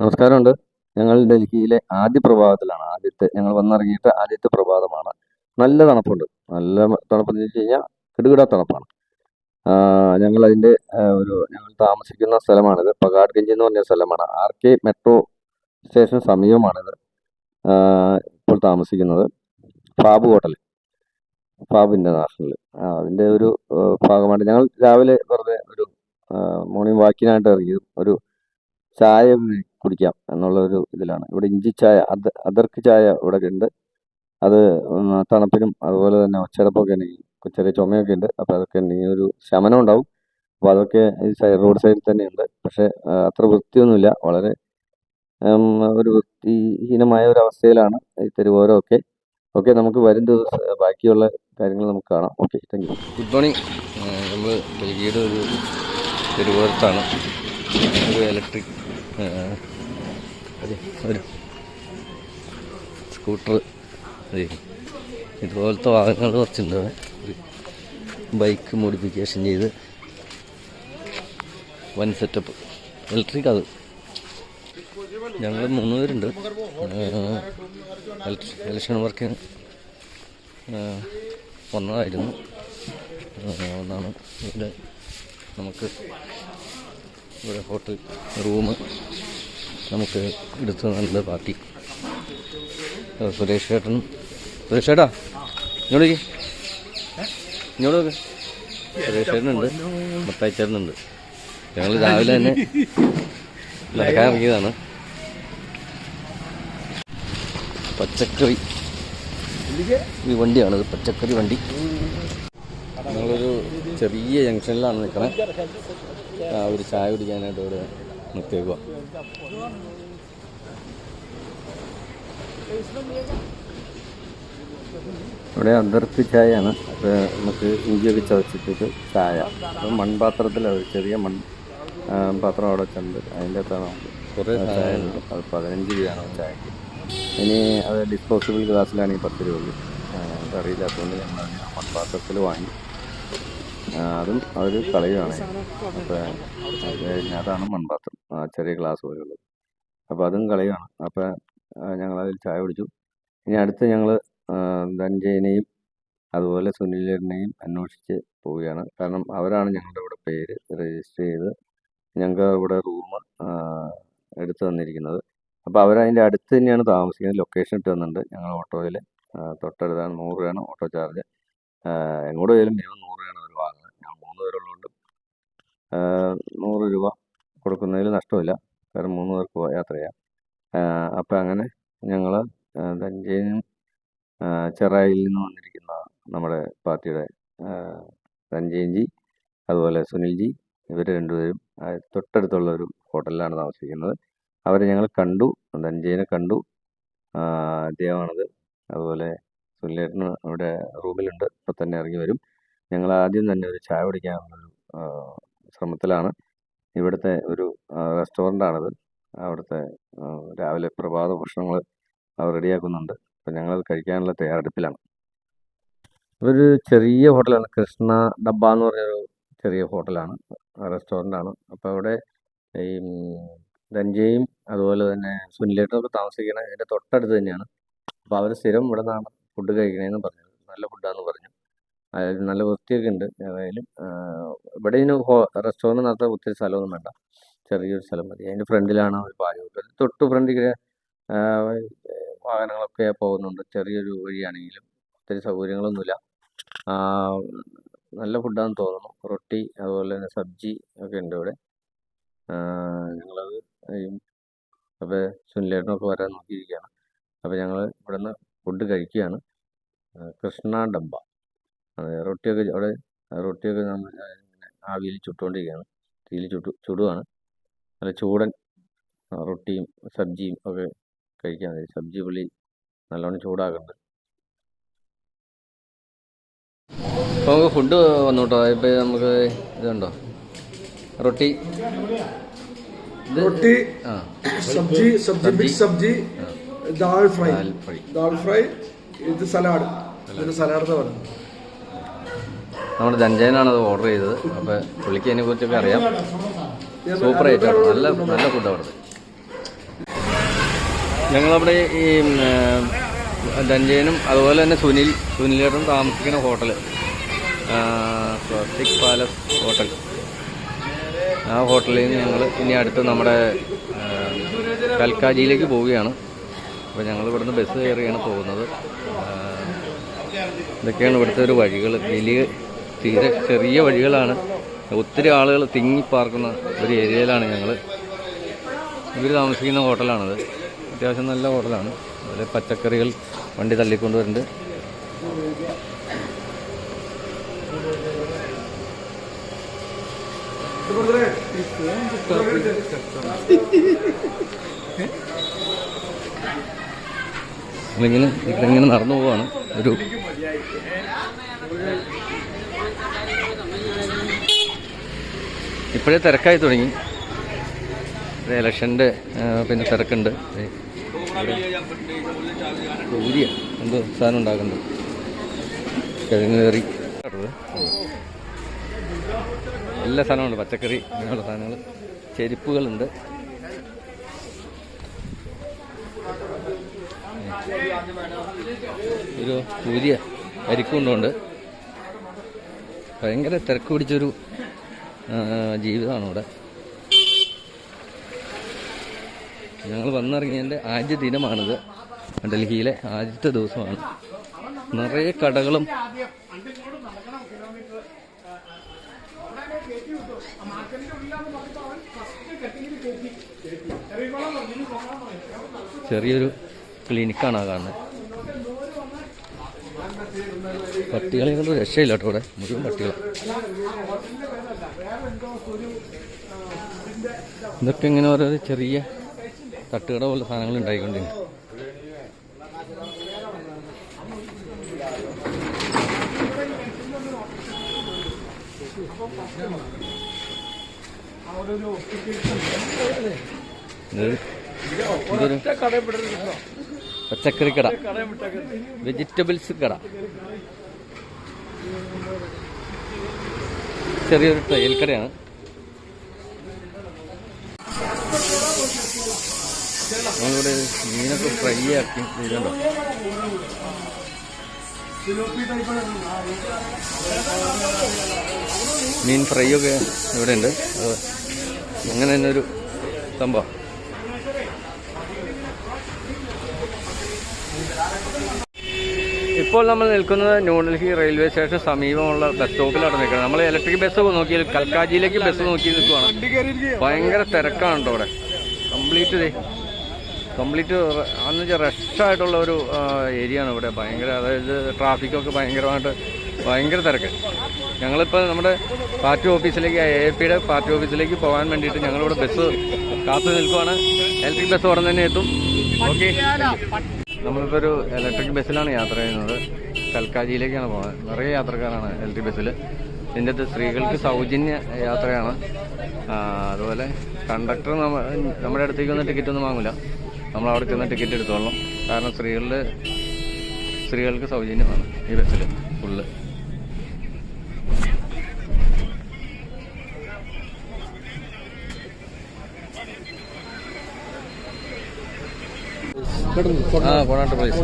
നമസ്കാരമുണ്ട്. ഞങ്ങൾ ഡൽഹിയിലെ ആദ്യ പ്രഭാതത്തിലാണ്. ആദ്യത്തെ ഞങ്ങൾ വന്നിറങ്ങിയിട്ട് ആദ്യത്തെ പ്രഭാതമാണ്. നല്ല തണുപ്പുണ്ട്. നല്ല തണുപ്പെന്ന് വെച്ച് കഴിഞ്ഞാൽ കിടുകിട തണുപ്പാണ്. ഞങ്ങൾ അതിന്റെ ഒരു ഞങ്ങൾ താമസിക്കുന്ന സ്ഥലമാണിത്. പകാഡ് ഗഞ്ച് എന്ന് പറഞ്ഞ സ്ഥലമാണ്. ആർ കെ മെട്രോ സ്റ്റേഷൻ സമീപമാണിത്. ഇപ്പോൾ താമസിക്കുന്നത് ഫാബ് ഹോട്ടൽ ഫാബ് ഇന്റർനാഷണൽ അതിന്റെ ഒരു ഭാഗമായിട്ട് ഞങ്ങൾ രാവിലെ വെറുതെ ഒരു മോർണിംഗ് വാക്കിനായിട്ട് ഇറങ്ങി ഒരു ചായ കുടിക്കാം എന്നുള്ള ഒരു ഇതിലാണ്. ഇവിടെ ഇഞ്ചി ചായ അത് അതർക്ക് ചായ ഇവിടെ ഉണ്ട് അത് തണുപ്പിനും അതുപോലെ തന്നെ ഒച്ചടപ്പൊക്കെ ഉണ്ടെങ്കിൽ ചെറിയ ചുമയൊക്കെ ഉണ്ട്. അപ്പോൾ അതൊക്കെ ഉണ്ടെങ്കിൽ ഒരു ശമനം ഉണ്ടാവും. അപ്പോൾ അതൊക്കെ ഈ സൈഡ് റോഡ് സൈഡിൽ തന്നെ ഉണ്ട് പക്ഷേ അത്ര വൃത്തിയൊന്നുമില്ല. വളരെ ഒരു വൃത്തിഹീനമായ ഒരു അവസ്ഥയിലാണ് ഈ തെരുവോരമൊക്കെ. ഓക്കെ നമുക്ക് വരും ദിവസം ബാക്കിയുള്ള കാര്യങ്ങൾ നമുക്ക് കാണാം. Okay thank you. Good morning. നമ്മൾ ഡൽഹിയുടെ ഒരു തെരുവോരത്താണ്. ഒരു ഇലക്ട്രിക് ഒരു സ്കൂട്ടർ. ഇതുപോലത്തെ വാഹനങ്ങൾ കുറച്ചുണ്ട്. ബൈക്ക് മോഡിഫിക്കേഷൻ ചെയ്ത് വൺ സെറ്റപ്പ്. ഇലക്ട്രിക് അത്. ഞങ്ങൾ മൂന്ന് പേരുണ്ട്. ഇലക്ഷൻ വർക്കിന് വന്നതായിരുന്നു. ഒന്നാണ് ഇവിടെ നമുക്ക് ഇവിടെ ഹോട്ടൽ റൂം നമുക്ക് എടുത്ത് നല്ല പാർട്ടി സുരേഷ് ചേട്ടൻ സുരേഷ് ചേട്ടാ ഇങ്ങോട്ട് ഇങ്ങോട്ട് സുരേഷ് ചേട്ടനുണ്ട് മത്തായി ചേട്ടനുണ്ട്. ഞങ്ങൾ രാവിലെ തന്നെ നടക്കാൻ ഇറങ്ങിയതാണ്. പച്ചക്കറി. ഈ വണ്ടിയാണിത് പച്ചക്കറി വണ്ടി. ഞങ്ങളൊരു ചെറിയ ജംഗ്ഷനിലാണ് നിൽക്കണേ. ആ ഒരു ചായ കുടിക്കാനായിട്ട് ഇവിടെ നിർത്തിയേക്കുക ഇവിടെ അതിർത്തി ചായയാണ്. അത് നമുക്ക് ഇഞ്ചിയൊക്കെ ചതച്ചിട്ടിട്ട് ചായ. അത് മൺപാത്രത്തിൽ അത് ചെറിയ മൺ പാത്രം അവിടെ വെച്ചിട്ടുണ്ട്. അതിന്റെ അകത്താണ് കുറേ ചായ അത് പതിനഞ്ച് രൂപയാണ് ചായക്ക്. ഇനി അത് ഡിസ്പോസിബിൾ ഗ്ലാസ്സിലാണെങ്കിൽ പത്ത് രൂപ ഉള്ളൂ. അതറിയില്ലാത്തതുകൊണ്ട് ഞങ്ങൾ മൺപാത്രത്തിൽ വാങ്ങി അതും അതൊരു കളയുകയാണ് അപ്പോൾ അത് കഴിഞ്ഞ് അതാണ് മൺപാത്രം ചെറിയ ഗ്ലാസ് പോലെയുള്ളത്. അപ്പോൾ അതും കളയുകയാണ് അപ്പോൾ അതിൽ ചായ കുടിച്ചു. ഇനി അടുത്ത് ഞങ്ങൾ ധനഞ്ജയനെയും അതുപോലെ സുനിലിനെയും അന്വേഷിച്ച് പോവുകയാണ്. കാരണം അവരാണ് ഞങ്ങളുടെ ഇവിടെ പേര് രജിസ്റ്റർ ചെയ്ത് ഞങ്ങൾക്ക് ഇവിടെ റൂം എടുത്തു തന്നിരിക്കുന്നത്. അപ്പോൾ അവരതിന്റെ അടുത്ത് തന്നെയാണ് താമസിക്കുന്നത്. ലൊക്കേഷൻ ഇട്ട് തന്നിട്ടുണ്ട്. ഞങ്ങൾ ഓട്ടോയിൽ തൊട്ടടുത്താണ് നൂറ് രൂപയാണ് ഓട്ടോ ചാർജ്. എങ്ങോട്ട് പോയാലും മിനിമം നൂറ് രൂപയാണ് മൂന്ന് നൂറ് രൂപ കൊടുക്കുന്നതിൽ നഷ്ടമില്ല. കാരണം മൂന്ന് പേർക്ക് യാത്ര ചെയ്യാം അപ്പം അങ്ങനെ ഞങ്ങൾ തഞ്ചേനും ചെറായിൽ നിന്ന് വന്നിരിക്കുന്ന നമ്മുടെ പാർട്ടിയുടെ ആ, അതുപോലെ സുനിൽജി ഇവർ രണ്ടുപേരും തൊട്ടടുത്തുള്ള ഒരു ഹോട്ടലിലാണ് താമസിക്കുന്നത്. അവരെ ഞങ്ങൾ കണ്ടു ധനഞ്ജയനെ കണ്ടു. അദ്ദേഹമാണത്. അതുപോലെ സുനിലേട്ടന് അവിടെ റൂമിലുണ്ട്. ഇപ്പം തന്നെ ഇറങ്ങി വരും. ഞങ്ങൾ ആദ്യം തന്നെ ഒരു ചായ കുടിക്കാനുള്ളൊരു ശ്രമത്തിലാണ്. ഇവിടുത്തെ ഒരു റെസ്റ്റോറന്റാണിത് അവിടുത്തെ രാവിലെ പ്രഭാത ഭക്ഷണങ്ങൾ അവർ റെഡിയാക്കുന്നുണ്ട്. അപ്പം ഞങ്ങളത് കഴിക്കാനുള്ള തയ്യാറെടുപ്പിലാണ്. ഒരു ചെറിയ ഹോട്ടലാണ്. കൃഷ്ണ ഡബ്ബ എന്ന് പറഞ്ഞൊരു ചെറിയ ഹോട്ടലാണ് റെസ്റ്റോറന്റാണ് അപ്പോൾ അവിടെ ഈ രഞ്ജയും അതുപോലെ തന്നെ സുനിലേട്ടനൊക്കെ താമസിക്കണ എന്റെ തൊട്ടടുത്ത് തന്നെയാണ്. അപ്പോൾ അവർ സ്ഥിരം ഇവിടെ നിന്നാണ് ഫുഡ് കഴിക്കണേന്ന് പറഞ്ഞത്. നല്ല ഫുഡാന്ന് പറഞ്ഞു. അതായത് നല്ല വൃത്തിയൊക്കെ ഉണ്ട് ഏതായാലും ഇവിടെ ഇതിന് റെസ്റ്റോറന്റ് നടത്താൻ ഒത്തിരി സ്ഥലമൊന്നും വേണ്ട. ചെറിയൊരു സ്ഥലം മതി. അതിന്റെ ഫ്രണ്ടിലാണ് ഒരു പാചക ഹോട്ടൽ. തൊട്ട് ഫ്രണ്ടിൽ വാഹനങ്ങളൊക്കെ പോകുന്നുണ്ട്. ചെറിയൊരു വഴിയാണെങ്കിലും ഒത്തിരി സൗകര്യങ്ങളൊന്നുമില്ല. നല്ല ഫുഡാണെന്ന് തോന്നുന്നു. റൊട്ടി അതുപോലെ തന്നെ സബ്ജി ഒക്കെ ഉണ്ട് ഇവിടെ. ഞങ്ങളത് അപ്പോൾ സുനിലേട്ടനൊക്കെ വരാൻ നോക്കിയിരിക്കുകയാണ്. അപ്പോൾ ഞങ്ങൾ ഇവിടുന്ന് ഫുഡ് കഴിക്കുകയാണ്. കൃഷ്ണ ഡബ്ബ അത് റൊട്ടിയൊക്കെ അവിടെ റൊട്ടിയൊക്കെ നമ്മൾ ആവിയിൽ ചുട്ടുകൊണ്ടിരിക്കുകയാണ്. തീയിൽ ചുട്ടു ചുടുവാണ്. നല്ല ചൂടൻ റൊട്ടിയും സബ്ജിയും ഒക്കെ കഴിക്കാൻ സബ്ജി പുള്ളി നല്ലോണം ചൂടാക്കുന്നുണ്ട് ഇപ്പോൾ നമുക്ക് ഫുഡ് വന്നു കേട്ടോ നമുക്ക് ഇതുണ്ടോ? Roti. Roti sabzi sabzi mix sabzi dal fry. Dal fry. ഇത് സലാഡ്. ഇതിന് സലാഡ് എന്ന് പറയുന്നത് നമ്മുടെ ധനജയനാണ് അത് ഓർഡർ ചെയ്തത്. അപ്പോൾ പുള്ളിക്ക് അതിനെ കുറിച്ചൊക്കെ അറിയാം. സൂപ്പർ ആയിട്ടാണ് നല്ല നല്ല ഫുഡ് അവിടുത്തെ ഞങ്ങളവിടെ ഈ ദഞ്ചയനും അതുപോലെ തന്നെ സുനിൽ സുനിലേട്ടും താമസിക്കുന്ന ഹോട്ടൽ സ്വസ്തിക് പാലസ് ഹോട്ടൽ. ആ ഹോട്ടലിൽ നിന്ന് ഞങ്ങൾ ഇനി അടുത്ത് നമ്മുടെ കൽക്കാജിയിലേക്ക് പോവുകയാണ്. അപ്പോൾ ഞങ്ങൾ ഇവിടുന്ന് ബസ് കയറിയാണ് പോകുന്നത്. ഇതൊക്കെയാണ് ഇവിടുത്തെ ഒരു വഴികൾ വലിയ തീരെ ചെറിയ വഴികളാണ്. ഒത്തിരി ആളുകൾ തിങ്ങിപ്പാർക്കുന്ന ഒരു ഏരിയയിലാണ് ഞങ്ങൾ ഇവർ താമസിക്കുന്ന ഹോട്ടലാണത്. അത്യാവശ്യം നല്ല ഹോട്ടലാണ്. അതിൽ പച്ചക്കറികൾ വണ്ടി തള്ളിക്കൊണ്ടുവരുന്നുണ്ട്. നമ്മളിങ്ങനെ ഇങ്ങനെ നടന്നു പോവാണ്. ഒരു ഇപ്പോഴേ തിരക്കായി തുടങ്ങി. ഇലക്ഷന്റെ പിന്നെ തിരക്കുണ്ട്. ഊരിയ. എന്തോ സാധനം ഉണ്ടാക്കുന്നുണ്ട് കിഴങ്ങ് കറി. എല്ലാ സാധനമുണ്ട് പച്ചക്കറി അങ്ങനെയുള്ള സാധനങ്ങൾ. ചെരുപ്പുകളുണ്ട്. ഒരു പൂരിയ അരിക്കുണ്ടുണ്ട് ഭയങ്കര തിരക്ക് പിടിച്ചൊരു ജീവിതമാണ് ഇവിടെ ഞങ്ങൾ വന്നിറങ്ങിയതിന്റെ ആദ്യ ദിനമാണിത്. ഡൽഹിയിലെ ആദ്യത്തെ ദിവസമാണ്. നിറയെ കടകളും ചെറിയൊരു ക്ലിനിക്കാണ് ആ കാണുന്നത്. പട്ടികളെ കൊണ്ട് രക്ഷയില്ല കേട്ടോ ഇവിടെ. മുഴുവൻ പട്ടികളാണ് ഇതൊക്കെ ഇങ്ങനെ ഓരോ ചെറിയ തട്ടുകട പോലെ സാധനങ്ങൾ ഉണ്ടായിക്കൊണ്ടിരുന്നു ഇത് ഇതൊരു പച്ചക്കറി കട. വെജിറ്റബിൾസ് കട. ചെറിയൊരു തയ്യൽ കടയാണ്. നമ്മളിവിടെ മീനൊക്കെ ഫ്രൈ ആക്കി ഇതുണ്ടോ മീൻ ഫ്രൈ ഒക്കെ ഇവിടെ ഉണ്ട് അങ്ങനെ തന്നെ ഒരു സംഭവം? ഇപ്പോൾ നമ്മൾ നിൽക്കുന്നത് ന്യൂഡൽഹി റെയിൽവേ സ്റ്റേഷൻ സമീപമുള്ള ബസ് സ്റ്റോപ്പിലാണ് നിൽക്കുന്നത്. നമ്മൾ ഇലക്ട്രിക് ബസ് നോക്കിയാൽ കൽക്കാജിയിലേക്ക് ബസ് നോക്കി നിൽക്കുവാണ്. ഭയങ്കര തിരക്കാണ് കേട്ടോ അവിടെ. കംപ്ലീറ്റ് കംപ്ലീറ്റ് അന്ന് വെച്ചാൽ റഷായിട്ടുള്ള ഒരു ഏരിയ ആണ് ഇവിടെ. ഭയങ്കര അതായത് ട്രാഫിക്കൊക്കെ ഭയങ്കരമായിട്ട് ഭയങ്കര തിരക്ക്. ഞങ്ങളിപ്പോൾ നമ്മുടെ പാർട്ടി ഓഫീസിലേക്ക് എ പിയുടെ പാർട്ടി ഓഫീസിലേക്ക് പോകാൻ വേണ്ടിയിട്ട് ഞങ്ങളിവിടെ ബസ് കാത്തു നിൽക്കുവാണ്. ഇലക്ട്രിക് ബസ് ഉടൻ തന്നെ എത്തും. ഓക്കെ നമ്മളിപ്പോൾ ഒരു ഇലക്ട്രിക് ബസ്സിലാണ് യാത്ര ചെയ്യുന്നത്. കൽക്കാജിയിലേക്കാണ് പോകുന്നത് നിറയെ യാത്രക്കാരാണ് ഇലക്ട്രിക് ബസ്സിൽ. ഇതിന്റെ അകത്ത് സ്ത്രീകൾക്ക് സൗജന്യ യാത്രയാണ്. അതുപോലെ കണ്ടക്ടർ നമ്മ നമ്മുടെ അടുത്തേക്ക് വന്ന് ടിക്കറ്റ് ഒന്നും വാങ്ങില്ല നമ്മൾ അവിടെ ചെന്ന് ടിക്കറ്റ് എടുത്തോളണം കാരണം സ്ത്രീകളിൽ സ്ത്രീകൾക്ക് സൗജന്യമാണ് ഈ ബസ്സിൽ ഫുള്ള് ആ കോണാട്ട് പ്ലേസ്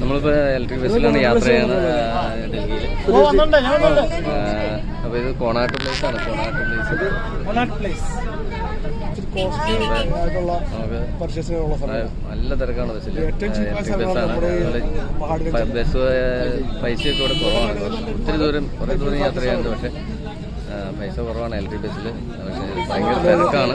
നമ്മളിപ്പോൾ ഇലക്ട്രിക് ബസ്സിലാണ് യാത്ര ചെയ്യുന്നത് ഡൽഹിയിൽ അപ്പോൾ ഇത് കോണാട്ട് പ്ലേസ് ആണ് കോണാട്ട് പ്ലേസ് നല്ല തിരക്കാണ് ബസ്സിൽ ഇലക്ട്രിക് ബസ്സാണ് ബസ് പൈസയൊക്കെ ഇവിടെ കുറവാണ്. ഒത്തിരി ദൂരം കുറേ ദൂരം യാത്ര ചെയ്യാറുണ്ട്. പക്ഷേ പൈസ കുറവാണ് എൽ ടി ബസ്സിൽ പക്ഷേ ഭയങ്കര തിരക്കാണ്.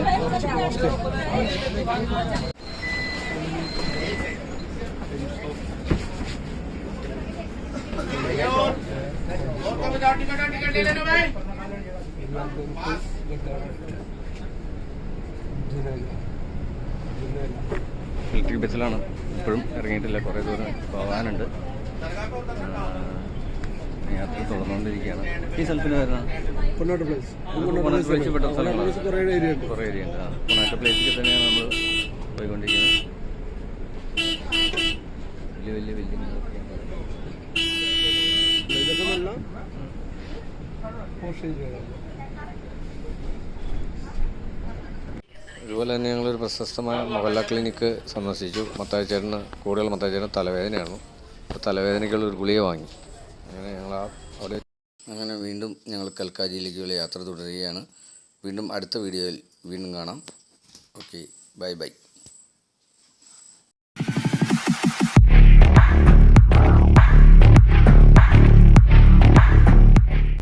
ഇലക്ട്രിക് ബസ്സിലാണ് ഇപ്പോഴും ഇറങ്ങിയിട്ടില്ല. കുറേ ദൂരം പോകാനുണ്ട്. യാത്ര തുടർന്നുകൊണ്ടിരിക്കുകയാണ്. ഈ സ്ഥലത്തിന് വരുന്ന പൊന്നാട്ട് പ്ലേസ് പൊന്നാട്ട് പെട്ട കുറേ ഏരിയ ഉണ്ട്. കുറേ ഏരിയ ഉണ്ട്. ആ പൊന്നാട്ട് പ്ലേസിൽ തന്നെയാണ് നമ്മൾ പോയിക്കൊണ്ടിരിക്കുന്നത്. വലിയ വലിയ ഒരു അതുപോലെ തന്നെ ഞങ്ങളൊരു പ്രശസ്തമായ മൊഹല്ല ക്ലിനിക്ക് സന്ദർശിച്ചു. മത്തായിച്ചേട്ടന് കൂടുതൽ മത്തായിച്ചേട്ടന് തലവേദനയാണ് അപ്പോൾ തലവേദനയ്ക്കുള്ള ഒരു ഗുളിക വാങ്ങി. അങ്ങനെ ഞങ്ങൾ അവിടെ അങ്ങനെ വീണ്ടും ഞങ്ങൾ കൽക്കാജിയിലേക്കുള്ള യാത്ര തുടരുകയാണ്. വീണ്ടും അടുത്ത വീഡിയോയിൽ വീണ്ടും കാണാം. Okay bye bye.